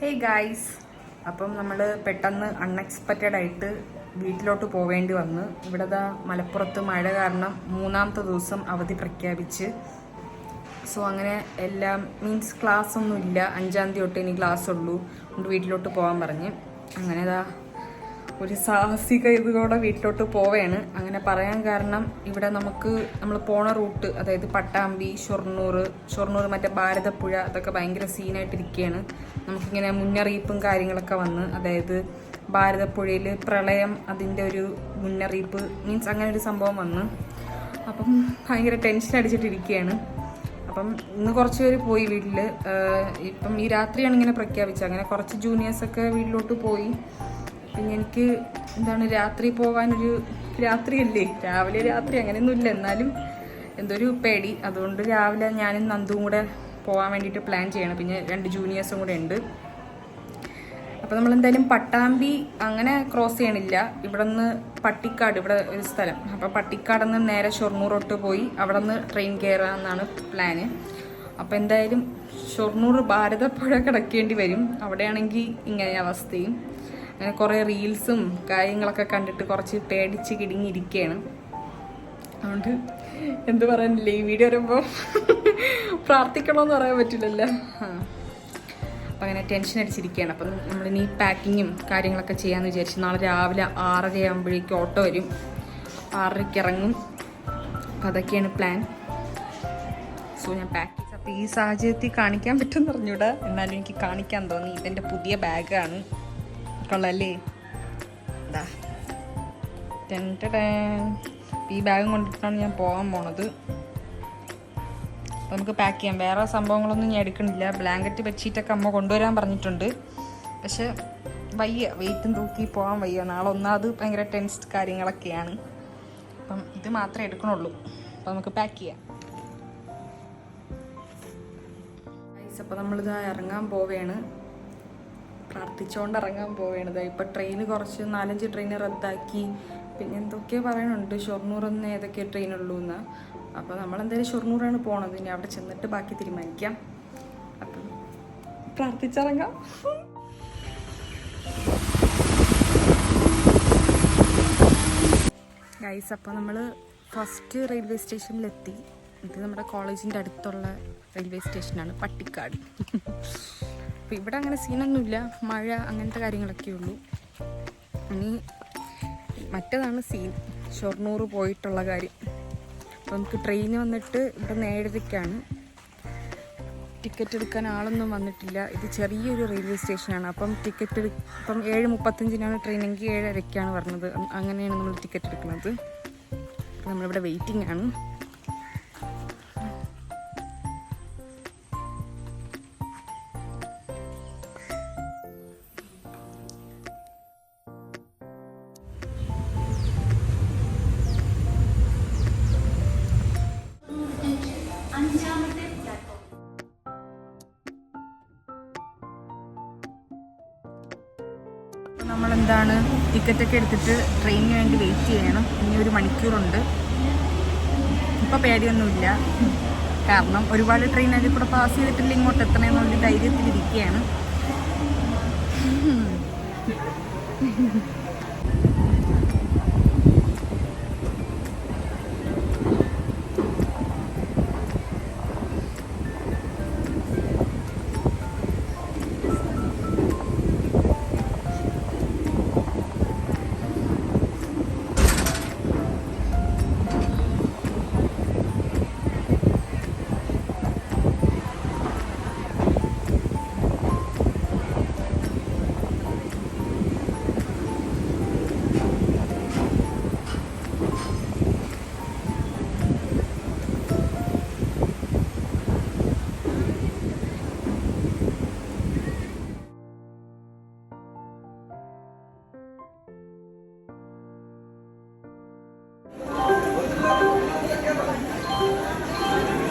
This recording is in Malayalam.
ഹേയ് ഗായ്സ് അപ്പം നമ്മൾ പെട്ടെന്ന് അൺഎക്സ്പെക്റ്റഡ് ആയിട്ട് വീട്ടിലോട്ട് പോവേണ്ടി വന്ന്. ഇവിടെ ദാ മലപ്പുറത്ത് മഴ കാരണം മൂന്നാമത്തെ ദിവസം അവധി പ്രഖ്യാപിച്ച്. സോ അങ്ങനെ എല്ലാം മീൻസ് ക്ലാസ് ഒന്നും ഇല്ല അഞ്ചാം തീയതി തൊട്ട് ഇനി ക്ലാസ് ഉള്ളൂ. അതുകൊണ്ട് വീട്ടിലോട്ട് പോകാൻ പറഞ്ഞ്. അങ്ങനെ ദാ ഒരു സാഹസിക ഇതുകൂടെ വീട്ടിലോട്ട് പോവേണ്. അങ്ങനെ പറയാൻ കാരണം ഇവിടെ നമുക്ക് നമ്മൾ പോണ റൂട്ട് അതായത് പട്ടാമ്പി ഷൊർണൂർ ഷൊർണൂർ മറ്റേ ഭാരതപ്പുഴ അതൊക്കെ ഭയങ്കര സീനായിട്ടിരിക്കുകയാണ് നമുക്കിങ്ങനെ മുന്നറിയിപ്പും കാര്യങ്ങളൊക്കെ വന്ന് അതായത് ഭാരതപ്പുഴയിൽ പ്രളയം അതിന്റെ ഒരു മുന്നറിയിപ്പ് മീൻസ് അങ്ങനെ ഒരു സംഭവം വന്ന്. അപ്പം ഭയങ്കര ടെൻഷൻ അടിച്ചിട്ടിരിക്കുകയാണ് അപ്പം ഇന്ന് കുറച്ച് പേര് പോയി വീട്ടിൽ ഇപ്പം ഈ രാത്രിയാണ് ഇങ്ങനെ പ്രഖ്യാപിച്ചത്. അങ്ങനെ കുറച്ച് ജൂനിയേഴ്സൊക്കെ വീട്ടിലോട്ട് പോയി. പിന്നെ എനിക്ക് എന്താണ് രാത്രി പോകാനൊരു രാത്രിയല്ലേ? രാവിലെ രാത്രി അങ്ങനെയൊന്നും ഇല്ല എന്നാലും എന്തൊരു പേടി. അതുകൊണ്ട് രാവിലെ ഞാനും നന്ദും കൂടെ പോകാൻ വേണ്ടിയിട്ട് പ്ലാൻ ചെയ്യണം. പിന്നെ രണ്ട് ജൂനിയേഴ്സും കൂടെ ഉണ്ട്. അപ്പോൾ നമ്മൾ എന്തായാലും പട്ടാമ്പി അങ്ങനെ ക്രോസ് ചെയ്യണില്ല. ഇവിടെ നിന്ന് പട്ടിക്കാട് ഇവിടെ ഒരു സ്ഥലം. അപ്പോൾ പട്ടിക്കാട് നിന്ന് നേരെ ഷൊർണൂറോട്ട് പോയി അവിടെ നിന്ന് ട്രെയിൻ കയറാമെന്നാണ് പ്ലാന് അപ്പോൾ എന്തായാലും ഷൊർണൂർ ഭാരതപ്പുഴ കിടക്കേണ്ടി വരും. അവിടെയാണെങ്കിൽ ഇങ്ങനെ അവസ്ഥയും. അങ്ങനെ കുറേ റീൽസും കാര്യങ്ങളൊക്കെ കണ്ടിട്ട് കുറച്ച് പേടിച്ച് കിടുങ്ങിയിരിക്കുകയാണ് അതുകൊണ്ട് എന്ത് പറയാനില്ല ഈ വീഡിയോ വരുമ്പോൾ പ്രാർത്ഥിക്കണമെന്ന് പറയാൻ പറ്റില്ലല്ലോ. അപ്പം അങ്ങനെ ടെൻഷൻ അടിച്ചിരിക്കുകയാണ് അപ്പം നമ്മളിനി പാക്കിങ്ങും കാര്യങ്ങളൊക്കെ ചെയ്യാമെന്ന് വിചാരിച്ചു നാളെ രാവിലെ ആറര ആകുമ്പോഴേക്കും ഓട്ടോ വരും. ആറരയ്ക്ക് ഇറങ്ങും. അപ്പം അതൊക്കെയാണ് പ്ലാൻ സോ ഞാൻ പാക്ക് ചെയ്ത് അപ്പം ഈ സാഹചര്യത്തിൽ കാണിക്കാൻ പറ്റുമെന്ന് അറിഞ്ഞൂടാ എന്നാലും എനിക്ക് കാണിക്കാൻ തോന്നി. ഇതെന്റെ പുതിയ ബാഗാണ് കൊള്ളാല്ലേ? ഇതാ. ഈ ബാഗും കൊണ്ടിട്ടാണ് ഞാൻ പോകാൻ പോണത്. നമുക്ക് പാക്ക് ചെയ്യാം. വേറെ സംഭവങ്ങളൊന്നും ഞാൻ എടുക്കണില്ല. ബ്ലാങ്കറ്റ് ബെഡ്ഷീറ്റൊക്കെ അമ്മ കൊണ്ടുവരാൻ പറഞ്ഞിട്ടുണ്ട്. പക്ഷെ വയ്യ. വെയിറ്റും തൂക്കി പോകാൻ വയ്യ. നാളെ ഒന്നാമത് ഭയങ്കര ടെൻസ്ഡ് കാര്യങ്ങളൊക്കെയാണ്. അപ്പം ഇത് മാത്രമേ എടുക്കണുള്ളൂ. അപ്പം നമുക്ക് പാക്ക് ചെയ്യാം. അപ്പോൾ നമ്മളിത് ഇറങ്ങാൻ പോവുകയാണ് പ്രാർത്ഥിച്ചുകൊണ്ട് ഇറങ്ങാൻ പോവുകയാണ് ഇതാ ഇപ്പം ട്രെയിൻ കുറച്ച് നാലഞ്ച് ട്രെയിൻ റദ്ദാക്കി. പിന്നെ എന്തൊക്കെയോ പറയുന്നുണ്ട് ഷൊർണൂർ എന്ന് ഏതൊക്കെ ട്രെയിൻ ഉള്ളൂ എന്ന് അപ്പോൾ നമ്മളെന്തായാലും ഷൊർണൂറാണ് പോണത്. ഇനി അവിടെ ചെന്നിട്ട് ബാക്കി തീരുമാനിക്കാം. അപ്പം പ്രാർത്ഥിച്ചിറങ്ങാം. ഗൈസ് അപ്പോൾ നമ്മൾ ഫസ്റ്റ് റെയിൽവേ സ്റ്റേഷനിലെത്തി ഇത് നമ്മുടെ കോളേജിന്റെ അടുത്തുള്ള റെയിൽവേ സ്റ്റേഷനാണ് പട്ടിക്കാട്. അപ്പോൾ ഇവിടെ അങ്ങനെ സീനൊന്നുമില്ല. മഴ അങ്ങനത്തെ കാര്യങ്ങളൊക്കെ ഉള്ളൂ. ഇനി മറ്റേതാണ് സീൻ. ഷൊർണൂർ പോയിട്ടുള്ള കാര്യം. അപ്പോൾ നമുക്ക് ട്രെയിൻ വന്നിട്ട് ഇവിടെ നേരത്തേക്കാണ് ടിക്കറ്റ് എടുക്കാൻ ആളൊന്നും വന്നിട്ടില്ല. ഇത് ചെറിയൊരു റെയിൽവേ സ്റ്റേഷനാണ് അപ്പം ടിക്കറ്റ് ഇപ്പം ഏഴ് മുപ്പത്തഞ്ചിനാണ് ട്രെയിൻ എങ്കിൽ ഏഴരയ്ക്കാണ് പറഞ്ഞത്. അങ്ങനെയാണ് നമ്മൾ ടിക്കറ്റ് എടുക്കുന്നത്. നമ്മളിവിടെ വെയിറ്റിംഗ് ആണ്. അപ്പോൾ നമ്മളെന്താണ് ടിക്കറ്റൊക്കെ എടുത്തിട്ട് ട്രെയിനിന് വേണ്ടി വെയിറ്റ് ചെയ്യണം. ഇനി ഒരു മണിക്കൂറുണ്ട്. ഇപ്പോൾ പേടിയൊന്നുമില്ല. കാരണം ഒരുപാട് ട്രെയിൻ അതിൽ കൂടെ പാസ് ചെയ്തിട്ടില്ല ഇങ്ങോട്ട് എത്തണമെന്നുള്ള ധൈര്യത്തിലിരിക്കുകയാണ്